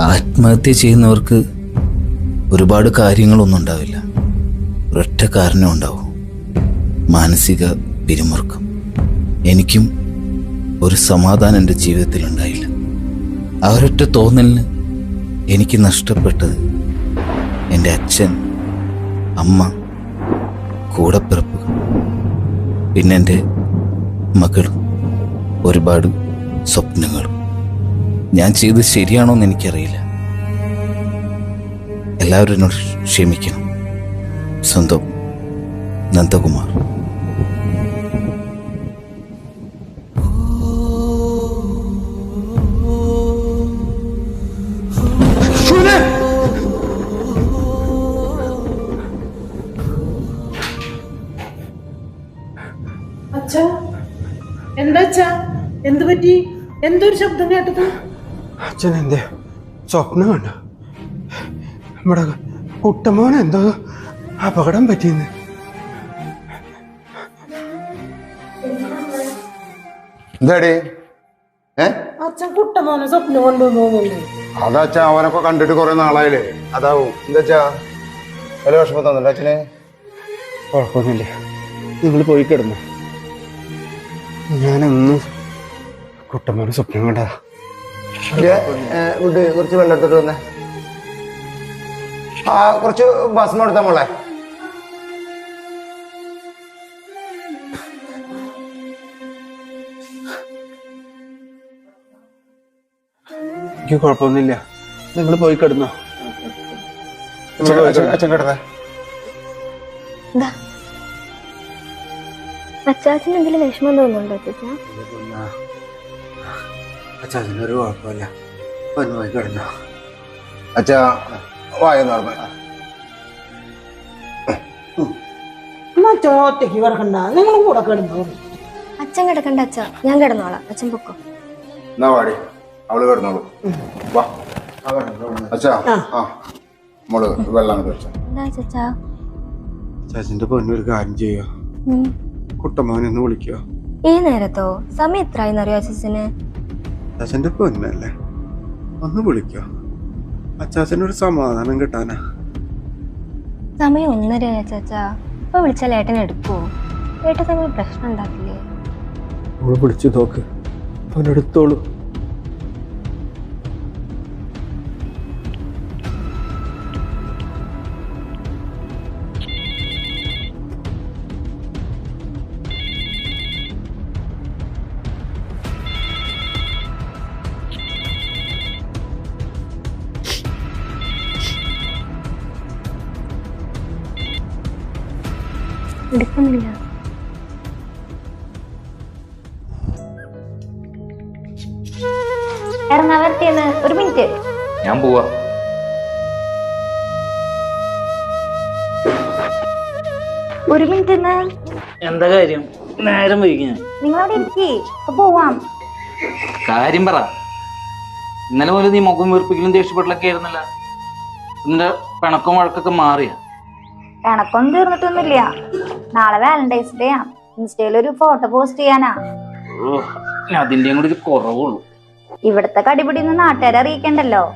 ആത്മഹത്യ ചെയ്യുന്നവർക്ക് ഒരുപാട് കാര്യങ്ങളൊന്നും ഉണ്ടാവില്ല. ഒരൊറ്റ കാരണം ഉണ്ടാവും. മാനസിക പിരിമുറുക്കം. എനിക്കും ഒരു സമാധാനം എന്റെ ജീവിതത്തിൽ ഉണ്ടായില്ല. ആ ഒരൊറ്റ തോന്നലിന് എനിക്ക് നഷ്ടപ്പെട്ടത് എന്റെ അച്ഛൻ അമ്മ കൂടപ്പിറപ്പുകൾ പിന്നെ എന്റെ മകളും ഒരുപാട് സ്വപ്നങ്ങളും. ഞാൻ ചെയ്ത് ശരിയാണോ എന്ന് എനിക്കറിയില്ല. എല്ലാവരും എന്നോട് ക്ഷമിക്കണം. സ്വന്തം നന്ദകുമാർ. അച്ഛൻ എന്തേ സ്വപ്നം കണ്ട നമ്മുടെ കുട്ടമോൻ എന്തോ അപകടം പറ്റിയെന്ന്. എന്താടി? ഏ? അച്ഛൻ കുട്ടമോനെ സ്വപ്നം കൊണ്ടുവന്നു അതാച്ചാ അവനൊക്കെ കണ്ടിട്ട് കുറെ നാളായില്ലേ? അതാവും. എന്താച്ചാ? വില വിഷമം തന്നില്ല അച്ഛനെ? കുഴപ്പമൊന്നുമില്ല. നിങ്ങൾ പോയി കിടന്നു. ഞാനൊന്നും കുട്ടമോനെ സ്വപ്നം കണ്ടതാ. വിട്ട് കുറച്ച് വെള്ളം എടുത്തിട്ട് വന്നേ. ആ കുറച്ച് ഭസ്മം എടുത്താ മോളെ. എനിക്ക് കുഴപ്പമൊന്നുമില്ല. നിങ്ങൾ പോയി കിടന്നോ. അച്ഛൻ കിടന്നേ. അച്ചാച്ചന് എന്തെങ്കിലും വിഷമം തോന്നുന്നുണ്ടോ അച്ചാച്ച അതിനൊരു കുഴപ്പമില്ല. ഒന്ന് പോയി കിടന്നോ. അച്ഛാ വായെന്ന് പറഞ്ഞു എന്നാ അച്ഛൻ ഒറ്റയ്ക്ക് കിടക്കണ്ട നിങ്ങൾ കൂടെ കിടന്നോ? അച്ഛൻ കിടക്കണ്ട അച്ഛ ഞാൻ കിടന്നോളാം. അച്ഛൻ പൊക്കോ. എന്നാ വാടി അവൾ കിടന്നോളൂ. വാ. അച്ഛാ ആ. മോൾ വെള്ളം അങ്ങോട്ട് വെച്ചാ എന്താ അച്ചാ ചേച്ചന്റെ പൊന്നൊരു കാര്യം ചെയ്യോ? കുട്ടമോനെ ഒന്ന് വിളിക്കോ. ഈ നേരത്തോ? സമയം എത്രയെന്നറിയോ അച്ഛന്? അച്ഛന്റെ പൊന്നല്ലേ? ഒന്ന് വിളിക്കോ. അച്ചാച്ചനൊരു സമാധാനം കിട്ടാനാ. സമയം ഒന്നര അച്ചാച്ചാ. ഇപ്പൊ വിളിച്ചാൽ ഏട്ടൻ എടുക്കുവോ? ഏട്ടൻ തമ്മിൽ പ്രശ്നം ഉണ്ടാക്കില്ലേ? അവൾ വിളിച്ചു നോക്ക്. അവനെടുത്തോളൂ. ഇപ്പൊ പോവാം. കാര്യം പറ. ഇന്നലെ പോലും നീ മുഖം വീർപ്പിക്കലും ദേഷ്യപ്പെടലൊക്കെ ആയിരുന്നല്ല. നിന്റെ പിണക്കം വഴക്കൊക്കെ മാറിയ. പിണക്കം തീർന്നിട്ടൊന്നുമില്ല. നാളെ വാലന്റൈൻസ് ഡേ ആ. ഇൻസ്റ്റയിൽ ഒരു ഫോട്ടോ പോസ്റ്റ് ചെയ്യാനാ. അതിന്റെയും കൂടി കുറവുള്ളൂ. ഇവിടുത്തെ കടിപിടിന്ന് നാട്ടുകാരെ അറിയിക്കണ്ടല്ലോ.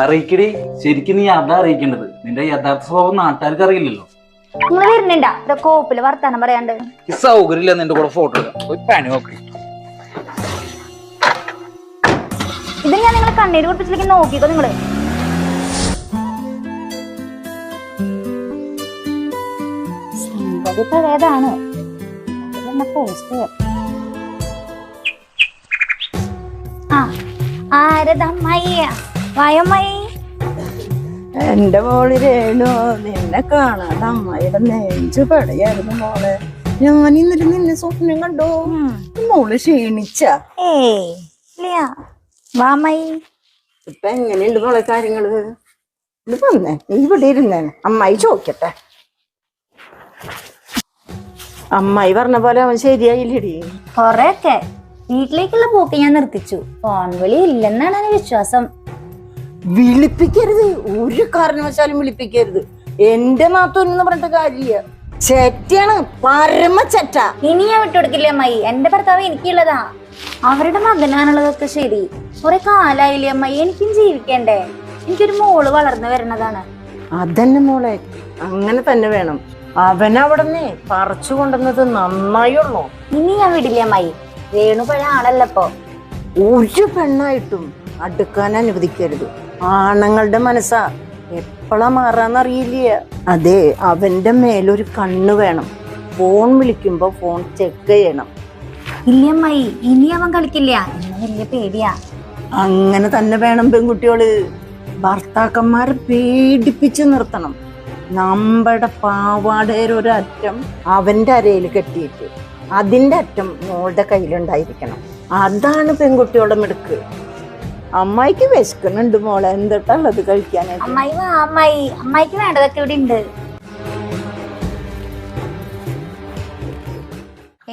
അറിയിക്കടി. ശരിക്കും നീ അതാ അറിയിക്കേണ്ടത്. നിന്റെ യഥാർത്ഥ സ്വഭാവം നാട്ടുകാർക്ക് അറിയില്ലല്ലോ. നിങ്ങൾ വരുന്നുണ്ടാ? ഇവിടെ കോപ്പിൽ വർത്താനം പറയാണ്ട്. സൗകര്യമില്ല നിന്റെ കൂടെ ഫോട്ടോ എടുക്കാം പോയി പണി നോക്കി. ഇത് ഞാൻ നിങ്ങളെ കണ്ണീര് കുടിപ്പിച്ചിലേക്ക് നോക്കിക്കോ നിങ്ങൾ. സംഗതി പഴയതാണ് പോസ്റ്റ് ആ ആരതമ്മയ്യ വായമ്മായി എന്റെ മോൾ രേണു നിന്നെ കാണാതെ അമ്മയുടെ നെഞ്ചു പടയായിരുന്നു മോളെ. ഞാൻ ഇന്നലെ നിന്നെ സ്വപ്നം കണ്ടോ? മോൾ ക്ഷീണിച്ച. വാമയി ഇപ്പൊ എങ്ങനെയുണ്ട് മോളെ കാര്യങ്ങൾ? ഇത് വന്നേ. നീ ഇവിടെ ഇരുന്നേ. അമ്മായി ചോദിക്കട്ടെ. അമ്മായി പറഞ്ഞ പോലെ അവൻ ശരിയായില്ലടി. കൊറേയൊക്കെ. വീട്ടിലേക്കുള്ള പോക്ക് ഞാൻ നിർത്തിച്ചു. ഫോൺ വിളി ഇല്ലെന്നാണ് എന്റെ വിശ്വാസം. വിളിപ്പിക്കരുത്. ഒരു കാരണവശാലും വിളിപ്പിക്കരുത്. എന്റെ നാത്തോന്ന് പറഞ്ഞിട്ട് കാര്യമില്ല. ചെറ്റാണ് പരമ ചെറ്റ. ഇനി ഞാൻ വിട്ടുകൊടുക്കില്ല അമ്മായി. എന്റെ ഭർത്താവ് എനിക്കുള്ളതാ. അവരുടെ മകനാണുള്ളതൊക്കെ ശരി. കുറെ കാലായില്ലേ അമ്മായി. എനിക്കും ജീവിക്കണ്ടേ. എനിക്കൊരു മോൾ വളർന്നു വരണതാണ്. അതന്നെ മോളെ. അങ്ങനെ തന്നെ വേണം. അവനവിടുന്ന് പറിച്ചു കൊണ്ടുവന്നത് നന്നായുള്ളൂ. ഇനി ഞാൻ വിടില്ല അമ്മായി. വേണു പഴയ ആളല്ലപ്പോ ഒരു പെണ്ണായിട്ടും അടുക്കാൻ അനുവദിക്കരുത്. ആണുങ്ങളുടെ മനസ്സാ. എപ്പോഴാ മാറാന്നറിയില്ല? അതെ അവന്റെ മേലൊരു കണ്ണ് വേണം. ഫോൺ വിളിക്കുമ്പോ ഫോൺ ചെക്ക് ചെയ്യണം. ഇല്ലമ്മായി ഇനി അവൻ കളിക്കില്ല. വലിയ പേടിയാ. അങ്ങനെ തന്നെ വേണം പെൺകുട്ടികൾ. ഭർത്താക്കന്മാരെ പേടിപ്പിച്ച് നിർത്തണം. നമ്മുടെ പാവാടയുടെ അറ്റം അവന്റെ അരയിൽ കെട്ടിയിട്ട് അതിന്റെ അറ്റം മോളുടെ കയ്യിലുണ്ടായിരിക്കണം. അതാണ് പെൺകുട്ടികളുടെ മിടുക്ക്. അമ്മായിക്ക് വിശക്കുന്നുണ്ട് മോളെ. എന്തിട്ടുള്ളത് കഴിക്കാനായിട്ട്? അമ്മായി വാ അമ്മായി. അമ്മായിക്ക് വേണ്ടതൊക്കെ ഇവിടെ ഉണ്ട്.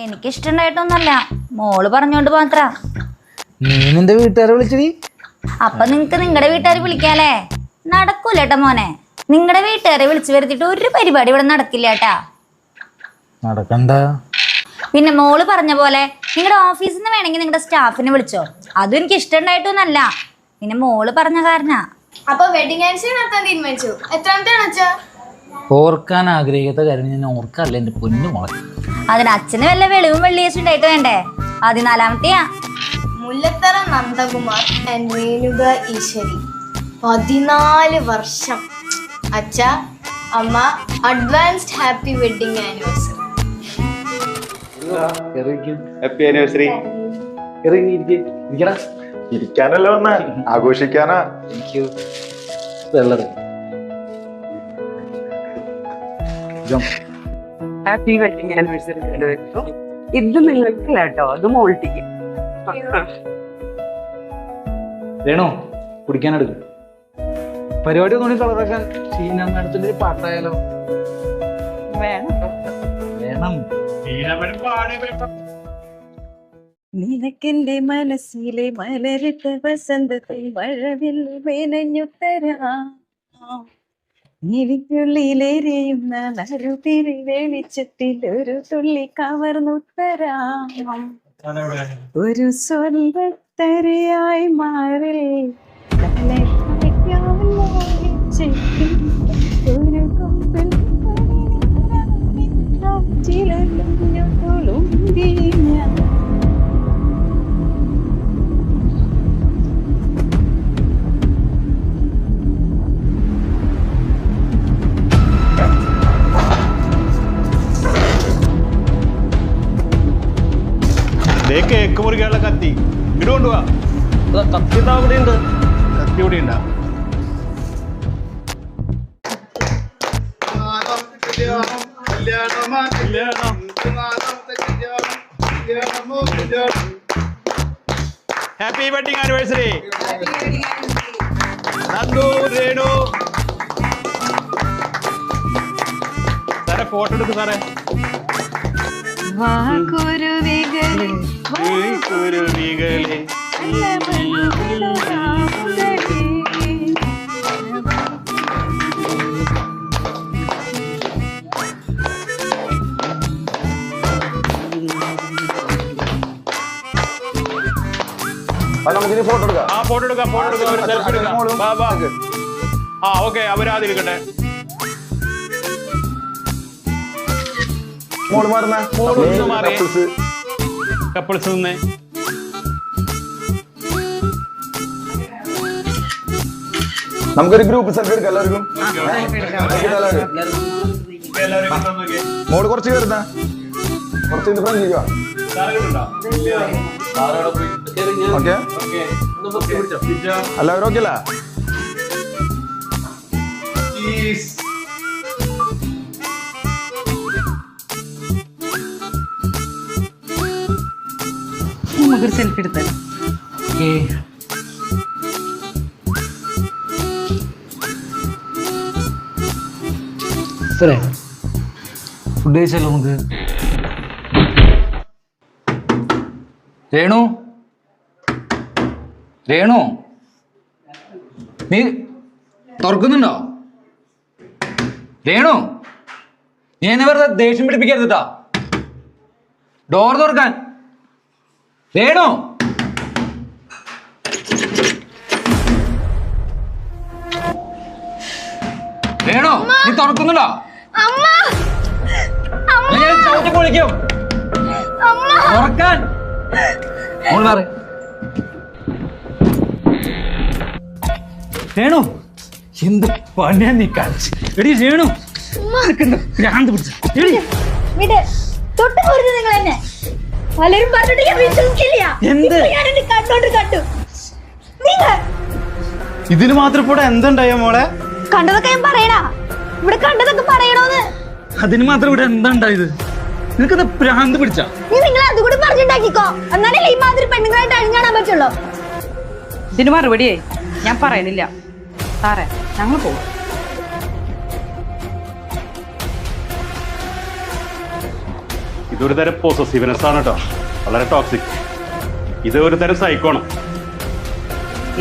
എനിക്ക് ഇഷ്ടണ്ടായിട്ടൊന്നല്ല മോൾ പറഞ്ഞോണ്ട് മാത്ര. നീ നിന്റെ വീട്ടുകാരെ വിളിച്ചടി അപ്പൊ നിങ്ങക്ക് നിങ്ങളുടെ വീട്ടുകാരെ വിളിക്കാലേ നടക്കൂലേട്ടോ മോനെ. നിങ്ങളുടെ വീട്ടുകാരെ വിളിച്ചു വരുത്തിട്ട് ഒരു പരിപാടി ഇവിടെ നടക്കില്ല ഏട്ടാ നടക്കണ്ട. പിന്നെ മോൾ പറഞ്ഞ പോലെ നിങ്ങളുടെ ഓഫീസിൽ നിന്ന് വേണമെങ്കിൽ നിങ്ങളുടെ സ്റ്റാഫിനെ വിളിച്ചോ. അതും എനിക്ക് ഇഷ്ടമുണ്ടായിട്ടൊന്നല്ല പിന്നെ മോൾ പറഞ്ഞ കാരണാ. അപ്പൊ വെഡിങ് ആനിവേഴ്സറി നടത്താൻ തീരുമാനിച്ചു. എത്രാമത്തെ അച്ഛാ? ഓർക്കാൻ ആഗ്രഹിക്കാത്ത കാര്യം ഞാൻ ഓർക്കാറില്ല എന്റെ പൊന്നു മോളെ. അതിന് അച്ഛന് വല്ല വെളിവും വെള്ളിയാഴ്ച ഉണ്ടായിട്ട് വേണ്ടേ? പതിനാലാമത്തെയാ. മുല്ലത്തറ നന്ദകുമാർ ആൻഡ് രേണുക ഈശ്വരി. പതിനാല് വർഷം. അച്ഛ അമ്മ advanced happy wedding anniversary happy anniversary ഇരിക്കാനല്ല വന്ന? ആഘോഷിക്കാനാ? എനിക്ക് വെള്ളത്. ഹാപ്പി വെഡിങ് ആനിവേഴ്സറി ഇത് നിങ്ങൾക്ക് കേട്ടോ അത് മോൾട്ടിക്ക്. വേണോ? കുടിക്കാനെടുക്കും. പരിപാടി ഒന്നുകൂടി കളറാക്കാൻ ഷീന മാഡത്തിന്റെ ഒരു വേണം. വേണം. നിനക്കെന്റെ മനസ്സിലെ മലരിട്ട വസന്തത്തിൽ മഴവിൽ വേനഞ്ഞുത്തരാം എനിക്കുള്ളിലെരിയുന്ന നരുതിരി വെളിച്ചത്തിൽ ഒരു തുള്ളി കവർന്നുത്തരാം ഒരു സ്വർഗത്തരയായി മാറി തന്നെ ചിലഞ്ഞു തുളുമ്പി ഞാൻ കേക്ക് മുറിക്കാനുള്ള കത്തി ഇങ്ങോട്ട് കൊണ്ടുപോവാ കത്തി അവിടെ ഉണ്ട് കത്തി ഇവിടെ ഉണ്ടാ happy wedding anniversary Nandu Renu. സാറേ ഫോട്ടോ എടുക്കും സാറേ. വാക്കുരുവികളെ ഈ എടുക്കാം. ആ ഫോട്ടോ എടുക്കാം ഫോട്ടോ എടുക്കാം. ഒരു സെൽഫി എടുക്കാം. വാ, വാ. ആ ഓക്കെ അവരാതിരിക്കട്ടെ. മോൾ മാറി കപ്പിൾസ് നിന്നേ. നമുക്കൊരു ഗ്രൂപ്പ് സെൽഫി എടുക്കാം എല്ലാവർക്കും. മോൾ കുറച്ച് കയറുന്ന കുറച്ച് ഇത് ഫ്രണ്ട് ചെയ്യുക ഓക്കെ. എല്ലാവരും ഓക്കെ അല്ലേ നമുക്കൊരു സെൽഫി എടുത്താൽ ഫുഡ് കഴിച്ചല്ലോ നമുക്ക്. രേണു? രേണു നീ തുറക്കുന്നുണ്ടോ? രേണു നീ എന്നെ വെറുതെ ദേഷ്യം പിടിപ്പിക്കരുത് കേട്ടോ ഡോർ തുറക്കാൻ. രേണു. രേണു നീ തുറക്കുന്നുണ്ടോ? ഞാൻ ചവിട്ടി പൊളിക്കും. തുറക്കാൻ. മോൾ പറയും രേണു എന്ത്? പണിയാ നീ കളിച്ച്. എടി രേണു ഭ്രാന്ത് ഇതിന് മാത്രം കൂടെ എന്തുണ്ടായോ മോളെ? കണ്ടതൊക്കെ ഞാൻ പറയണ. ഇവിടെ കണ്ടതൊക്കെ പറയണോന്ന്. അതിന് മാത്രം ഇവിടെ എന്താ ഇത്? നിനക്കെന്താ ഭ്രാന്ത് പിടിച്ച? നീ നിങ്ങൾ അതുകൂടി പറഞ്ഞിട്ടാക്കിക്കോ എന്നാലല്ലേ ഈ മാതിരി പെണ്ണുങ്ങളായിട്ട് അഴിഞ്ഞാടാൻ പറ്റുള്ളൂ. ഇതിന് മറുപടിയേ ഞാൻ പറയണില്ല സാറേ ഞങ്ങൾ പോകും ഇതൊരു തരം പോസസീവ്നെസ് ആണ് കേട്ടോ വളരെ ടോക്സിക് ഇത് ഒരു തരം സൈക്കോണം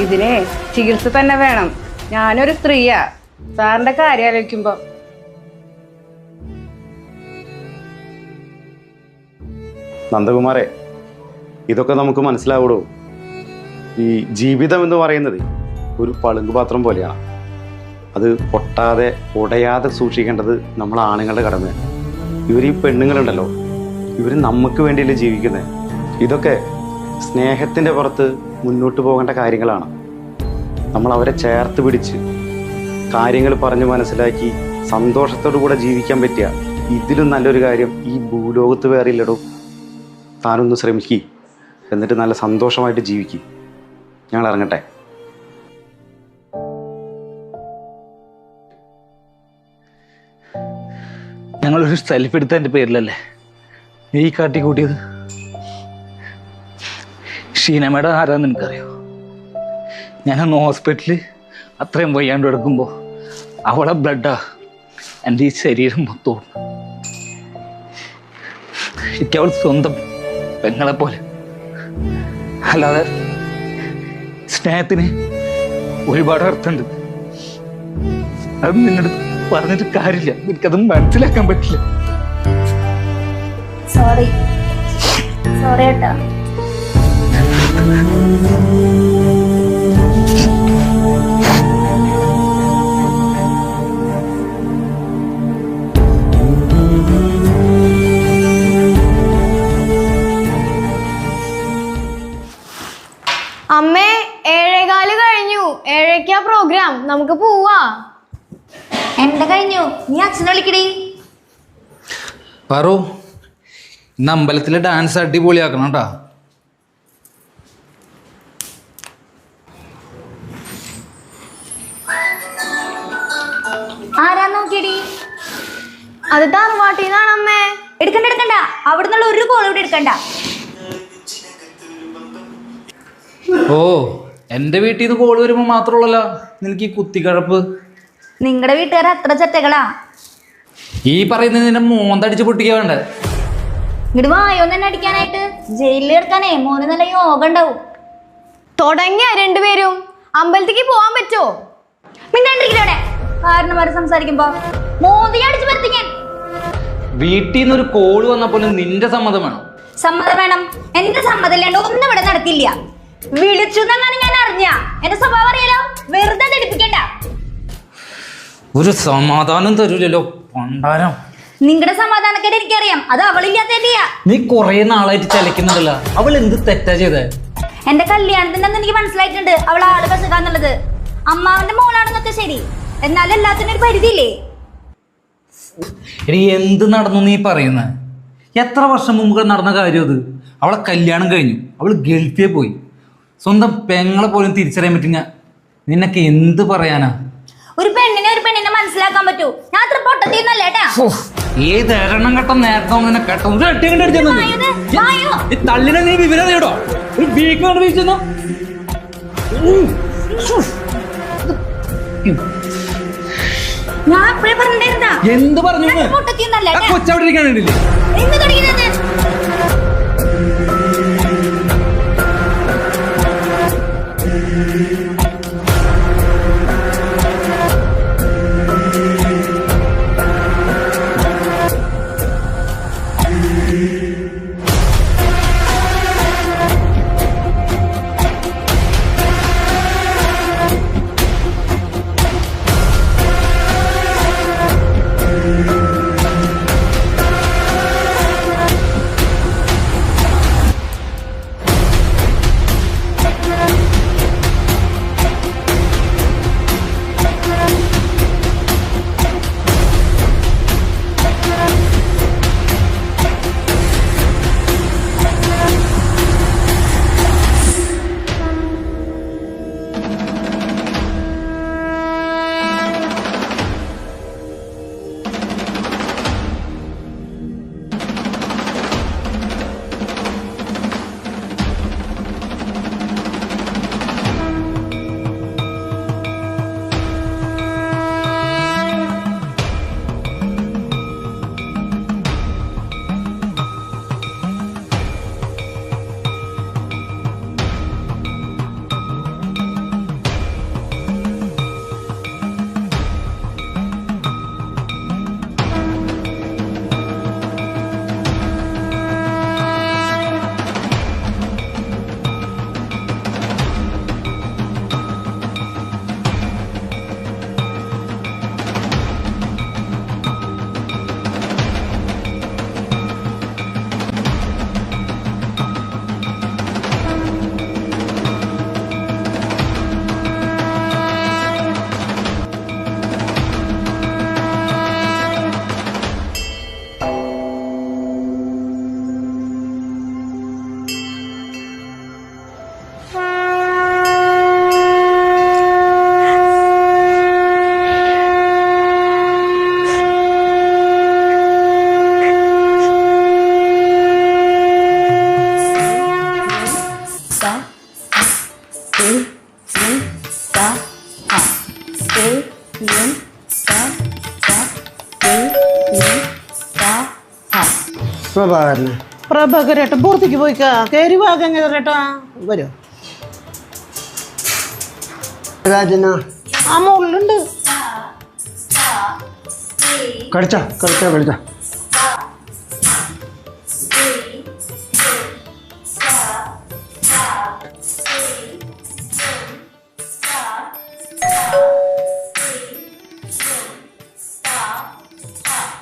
ഇതിനെ ചികിത്സ തന്നെ വേണം. ഞാനൊരു സ്ത്രീയാ. സാറിന്റെ കാര്യം ആലോചിക്കുമ്പോ. നന്ദകുമാരെ ഇതൊക്കെ നമുക്ക് മനസ്സിലാവുള്ളൂ. ഈ ജീവിതം എന്ന് പറയുന്നത് ഒരു പളുങ്ക് പാത്രം പോലെയാണ്. അത് പൊട്ടാതെ ഉടയാതെ സൂക്ഷിക്കേണ്ടത് നമ്മൾ ആണുങ്ങളുടെ കടമയാണ്. ഇവർ ഈ പെണ്ണുങ്ങളുണ്ടല്ലോ. ഇവർ നമുക്ക് വേണ്ടിയല്ലേ ജീവിക്കുന്നത് ഇതൊക്കെ സ്നേഹത്തിന്റെ പുറത്ത് മുന്നോട്ട് പോകേണ്ട കാര്യങ്ങളാണ്. നമ്മൾ അവരെ ചേർത്ത് പിടിച്ച് കാര്യങ്ങൾ പറഞ്ഞ് മനസ്സിലാക്കി സന്തോഷത്തോടു കൂടെ ജീവിക്കാൻ പറ്റിയ ഇതിലും നല്ലൊരു കാര്യം ഈ ഭൂലോകത്ത് വേറെ ഇല്ലടോ. താനൊന്ന് ശ്രമിക്കി. എന്നിട്ട് നല്ല സന്തോഷമായിട്ട് ജീവിക്കും. ഞങ്ങൾ ഇറങ്ങട്ടെ. ഞങ്ങളൊരു സെൽഫി എന്റെ പേരിലല്ലേ? ഈ കാട്ടി കൂട്ടിയത്? ഷീനമ്മയുടെ ആരാന്ന് എനിക്കറിയോ? ഞാനന്ന് ഹോസ്പിറ്റലിൽ അത്രയും വയ്യാണ്ട് എടുക്കുമ്പോൾ അവളെ ബ്ലഡാ എന്റെ ഈ ശരീരം മൊത്തവും. എനിക്ക് അവൾ സ്വന്തം പെങ്ങളെ പോലെ. അല്ലാതെ സ്നേഹത്തിന് ഒരുപാട് അർത്ഥമുണ്ട്. അത് നിന്നോട് പറഞ്ഞിട്ട് കാര്യമില്ല. എനിക്കത് മനസ്സിലാക്കാൻ പറ്റില്ല. സോറി സോറി അമ്മേ ഏഴേകാൽ കഴിഞ്ഞു. ഏഴേക്കാ പ്രോഗ്രാം നമുക്ക് പോവാ. എന്റെ കഴിഞ്ഞു? നീ അച്ഛനെ വിളിക്കടി. പറു ഇന്ന് അമ്പലത്തിലെ ഡാൻസ് അടിപൊളിയാക്കണം കേട്ടാ ആരാ നോക്കിയടി? അത് തറവാട്ടിന്നാണ് അമ്മേ. എടുക്കണ്ട എടുക്കണ്ട. അവിടെ നിന്നുള്ള ഒരു കോൾ ഇവിടെ എടുക്കണ്ട. ഓ എന്റെ വീട്ടിൽ നിന്ന് കോൾ വരുമ്പോൾ മാത്രമുള്ളല്ലോ നിനക്ക് ഈ കുത്തിക്കഴപ്പ്? നിങ്ങളുടെ വീട്ടുകാർ അത്ര ചെറ്റകളാ? ഈ പറയുന്നത് നിന്നെ മോന്തടിച്ച് പൊട്ടിക്കാൻ വേണ്ട? ഇങ്ങോട്ട് വായോ തന്നെ അടിക്കാനായിട്ട്? ജയിലിൽ എടുക്കാനേ മോന് നല്ല യോഗ ഉണ്ടാവും. തുടങ്ങിയ രണ്ടുപേരും അമ്പലത്തേക്ക് പോവാൻ പറ്റുമോ മിണ്ടാണ്ടിരിക്കലോടെ കാരണന്മാര് സംസാരിക്കുമ്പോ? മോദി അടിച്ചു പറ്റിക്കാൻ വീട്ടിൽ നിന്ന് ഒരു കോൾ വന്നപ്പോൾ നിന്റെ സമ്മതം വേണം. സമ്മതം വേണം. എന്റെ സമ്മതം ഇല്ലാണ്ട് ഒന്നും ഇവിടെ നടക്കില്ല. വിളിച്ചു എന്നാണ് ഞാൻ അറിഞ്ഞ. എന്റെ സ്വഭാവം അറിയാലോ? വെറുതെ ധരിപ്പിക്കണ്ട ഒരു സമാധാനം തരൂലല്ലോ പണ്ടാരം. നിങ്ങളുടെ സമാധാനക്കേട് എനിക്കറിയാം. അത് അവളില്ലാത്തതിന്റെയാ നീ കൊറേ നാളായിട്ട് ചലിക്കുന്നുണ്ടല്ല അവൾ എന്ത് തെറ്റാ ചെയ്തേ? എന്റെ കല്യാണത്തിന്റെ അന്ന് എനിക്ക് മനസ്സിലായിട്ടുണ്ട്. അവൾ ആൾ കസുകാന്നുള്ളത് അമ്മാവന്റെ മോളാണെന്നൊക്കെ ശരി. എന്നാലും എല്ലാത്തിനും ഒരു പരിധിയില്ലേ? എടി എന്ത് നടന്നു നീ പറയുന്നത് എത്ര വർഷം മുമ്പ് നടന്ന കാര്യം അത്? അവളെ കല്യാണം കഴിഞ്ഞു. അവൾ ഗൾഫിൽ പോയി. സ്വന്തം പെങ്ങളെ പോലും തിരിച്ചറിയാൻ പറ്റില്ല. നിനക്ക് എന്ത് പറയാനാ ഒരു പെണ്ണിനെ ഒരു പെണ്ണിനെ മനസ്സിലാക്കാൻ പറ്റൂ. ഞാൻ അത്ര പൊട്ടത്തിന്നല്ലേ ഏത് എരണം ഘട്ടം നേരത്തെ നിന്നെ കേട്ടോ ഒരു അട്ടി കണ്ട് അടിച്ചു തള്ളിനെ നീ വിവരം നേടോ ഒരു വീക്ക് കൊണ്ട് വീഴ്ചന്നോ ഞാൻ എന്ത് പറഞ്ഞു കൊച്ചവിടെ ഇരിക്കാൻ എന്ന് പ്രഭാകരന്? പ്രഭാകരേട്ടൻ പുറത്തേക്ക് പോയിക്കാ. കയറി വാഗങ്ങേട്ടാ വരോ. രാജന. അമ്മ ഉള്ളുണ്ട് കളിച്ച കളിച്ച കളിച്ച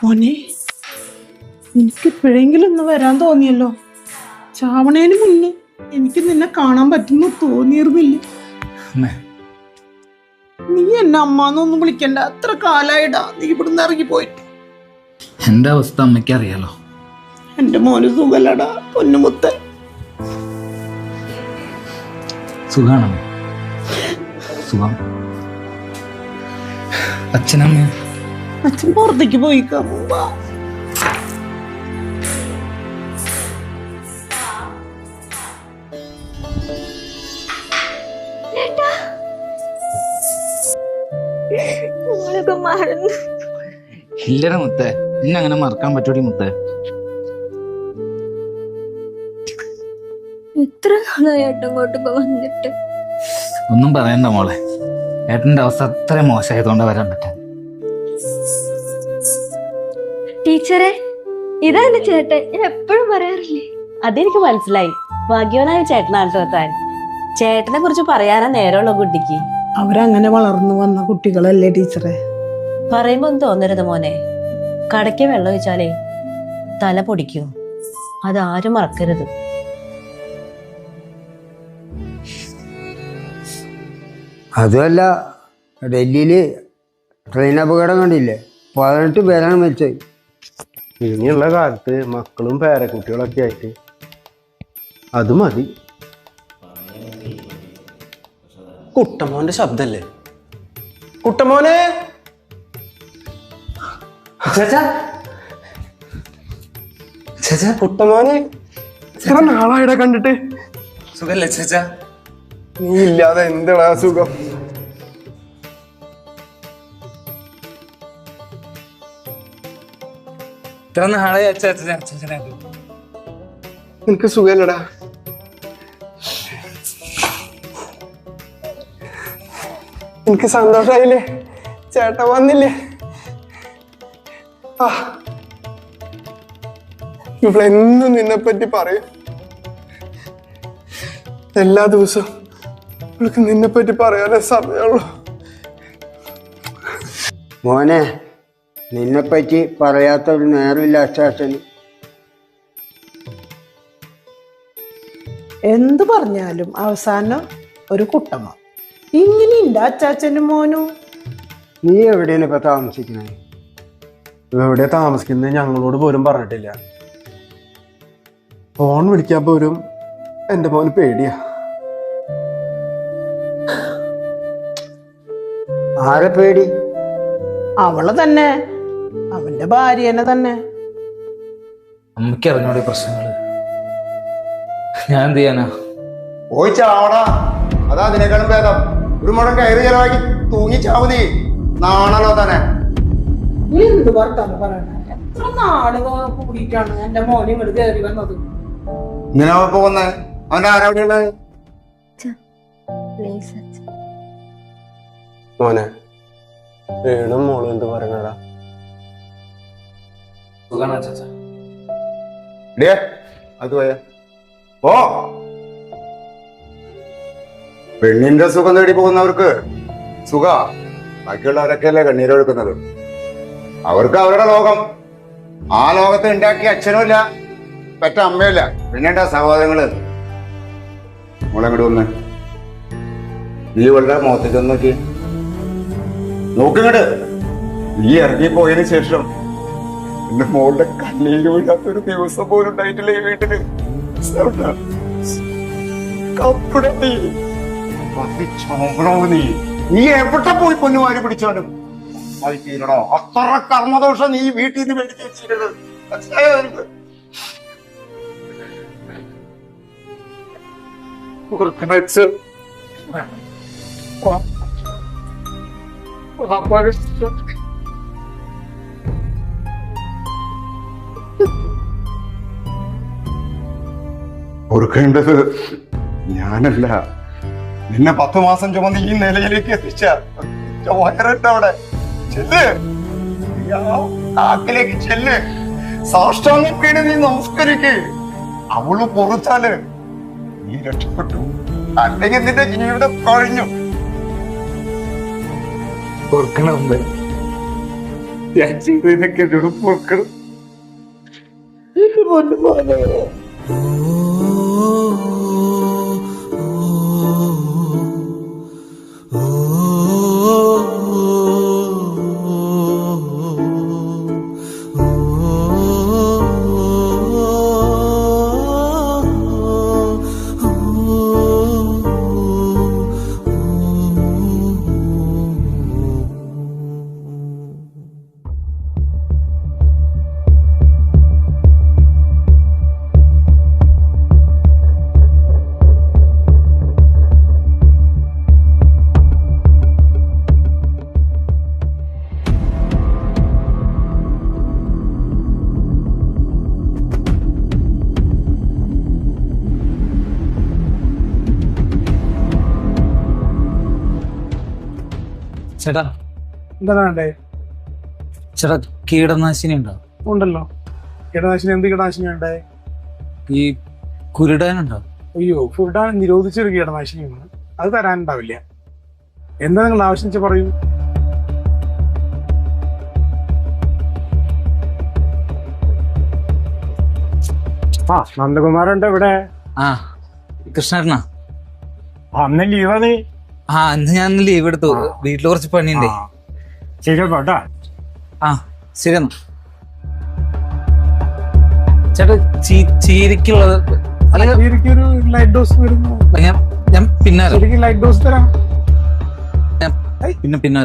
മോനെ എനിക്ക് എപ്പോഴെങ്കിലും ഒന്ന് വരാൻ തോന്നിയല്ലോ. ചാവണേന് മുന്നേ എനിക്ക് നിന്നെ കാണാൻ പറ്റുന്നു തോന്നിയിരുന്നില്ല. നീ എന്നെ അമ്മാന്നൊന്നും വിളിക്കണ്ട. അത്ര കാലായിടാ. നീ ഇവിടുന്ന് ഇറങ്ങി പോയിട്ട്. എന്റെ അവസ്ഥ അമ്മയ്ക്ക് അറിയാലോ. എന്റെ മോന് സുഖല്ലടാ പൊന്നുമുത്തൻ. സുഖാണോ? സുഖം. അച്ഛനമ്മ. അച്ഛൻ പുറത്തേക്ക് പോയിക്കാം മറന്നു. ഇല്ലട മുത്തേ ഇന്നെ അങ്ങനെ മറക്കാൻ പറ്റൂടി മുത്തേ. എത്ര നാളായി ഏട്ടൻ ഇങ്ങോട്ടൊക്കെ വന്നിട്ട്. ഒന്നും പറയണ്ട മോളെ. ഏട്ടന്റെ അവസ്ഥ അത്ര മോശമായതുകൊണ്ട് വരാൻ പറ്റാൻ ടീച്ചറെ ഇതാ എന്റെ ചേട്ടൻ. ഞാൻ എപ്പോഴും പറയാറില്ലേ? അതെനിക്ക് മനസ്സിലായി. ഭാഗ്യവനായ ചേട്ടനാണ് കേട്ടോ താൻ. ചേട്ടനെ കുറിച്ച് പറയാനാ നേരമുള്ള കുട്ടിക്ക്. അവരങ്ങനെ വളർന്നു വന്ന കുട്ടികളല്ലേ ടീച്ചറെ? പറയുമ്പോ തോന്നരുത് മോനെ. കടയ്ക്ക് വെള്ളം ഒഴിച്ചാലേ തല പൊടിക്കൂ. അതാരും മറക്കരുത്. അതുമല്ല ഡൽഹിയിൽ ട്രെയിൻ അപകടം കണ്ടില്ലേ? പതിനെട്ട് പേരാണ് മരിച്ചത്. ഇനിയുള്ള കാലത്ത് മക്കളും പേരക്കുട്ടികളൊക്കെ ആയിട്ട് അത് മതി. കുട്ടമോന്റെ ശബ്ദല്ലേ? കുട്ടമോനെ! കുട്ടമോനെ എത്ര നാളായിട കണ്ടിട്ട്? സുഖല്ലേ ചേച്ചാ? നീ ഇല്ലാതെ എന്താണ് സുഖം? ഇത്ര നാളെ നിനക്ക് സുഖല്ലടാ എനിക്ക് സന്തോഷായില്ലേ? ചേട്ടൻ വന്നില്ലേ? ഇവളെന്നും നിന്നെപ്പറ്റി പറയും. എല്ലാ ദിവസവും ഇവൾക്ക് നിന്നെപ്പറ്റി പറയാനേ സമയമുള്ളൂ. മോനെ നിന്നെപ്പറ്റി പറയാത്ത ഒരു നേരമില്ല അച്ചാച്ചന് എന്ത് പറഞ്ഞാലും അവസാനം ഒരു കുട്ടമ്മ. ഇങ്ങനെ ഉണ്ട് അച്ചാച്ചനും മോനും? നീ എവിടെയാണ് ഇപ്പൊ താമസിക്കുന്നത്? എവിടെ താമസിക്കുന്നത് ഞങ്ങളോട് പോലും പറഞ്ഞിട്ടില്ല. ഫോൺ വിളിക്കാൻ പോലും എന്റെ മോന് പേടിയാ. ആരെ പേടി? അവൾ തന്നെ. അവന്റെ ഭാര്യനെ തന്നെ. അമ്മയ്ക്ക് അറിഞ്ഞോടെ പ്രശ്നങ്ങൾ? ഞാൻ എന്ത് ചെയ്യാനാ? പോയി ചാവടാ അതാ അതിനേക്കാളും ഭേദം. ഒരു മുടം കയറി ചെലവാക്കി തൂങ്ങി ചാവുതി നാണല്ലോ തന്നെ. നീ എന്ത് വർത്താനം പറയണ? എത്ര നാൾ കൂടിയിട്ടാണ് എന്റെ മോനെ ഇങ്ങോട്ട് കയറി വന്നത്? ഇങ്ങനെ ഇപ്പൊ വന്നേ അവന്റെ ആരാ അവിടെ ഉള്ളത്? പ്ലീസ് മോനെ വേണും മോളും എന്ത് പറയണടാ? അത് പോയ. ഓ പെണ്ണിന്റെ സുഖം തേടി പോകുന്നവർക്ക് സുഖ. ബാക്കിയുള്ളവരൊക്കെയല്ലേ കണ്ണീരൊഴുക്കുന്നത്. അവർക്ക് അവരുടെ ലോകം. ആ ലോകത്ത് ഉണ്ടാക്കിയ അച്ഛനുമില്ല. പെറ്റ അമ്മയില്ല പിന്നെ സഹോദരങ്ങൾ? മോളെങ്ങോട്ട് വന്ന്. നീ ഇവളുടെ മുഖത്തേക്ക് ചെന്നൊക്കെ നോക്കി. നോക്കിങ്ങട് നീ ഇറങ്ങി പോയതിനു ശേഷം എന്റെ മോളുടെ കണ്ണീര് വീഴാത്തൊരു ദിവസം പോലും ഉണ്ടായിട്ടില്ല ഈ വീട്ടിൽ. നീ. എവിടെ പോയി പൊന്നുമാരി തീരണോ? അത്ര കർമ്മദോഷം നീ വീട്ടിൽ നിന്ന് മേടിച്ച് വെച്ചിരുന്നത് പൊറുക്കേണ്ടത് ഞാനല്ല. നിന്നെ പത്ത് മാസം ചുമന്ന് ഈ നിലയിലേക്ക് എത്തിച്ച അവിടെ. ചെല്ല്. നാക്കിലേക്ക് ചെല്ല്. സാഷ്ടാംഗം വീട് നീ നമസ്കരിക്ക്. അവൾ പൊറുത്താൽ നീ രക്ഷപ്പെട്ടു. അല്ലെങ്കിൽ നിന്റെ ജീവിതം കഴിഞ്ഞു. ഓർക്കണം ഞാൻ ചെയ്തതിനൊക്കെ എന്നോട് പൊറുക്കണം. ചേട്ടാ? എന്താ വേണ്ടേ? ചേട്ടാ കീടനാശിനി ഉണ്ടോ? ഉണ്ടല്ലോ. കീടനാശിനി എന്ത് കീടനാശിനി വേണ്ടേ? ഈ കുരുടാനുണ്ടോ അയ്യോ കുരുടാൻ നിരോധിച്ചൊരു കീടനാശിനിയാണ് അത് തരാനുണ്ടാവില്ല. എന്താ നിങ്ങൾ ആവശ്യം വെച്ചാൽ പറയൂ? ആ നന്ദകുമാറുണ്ട് ഇവിടെ. ആ കൃഷ്ണേട്ടനാ? അന്ന് ലീവാ നീ. ആ അന്ന് ഞാൻ ലീവ് എടുത്തു. വീട്ടിൽ കുറച്ച് പണിയുണ്ടേ. ശരി കേട്ടോ. ആ ശരി എന്നാ. ചേട്ടാ ചീരിക്കുള്ളത് ഞാൻ പിന്നെ പിന്നെ പിന്നെ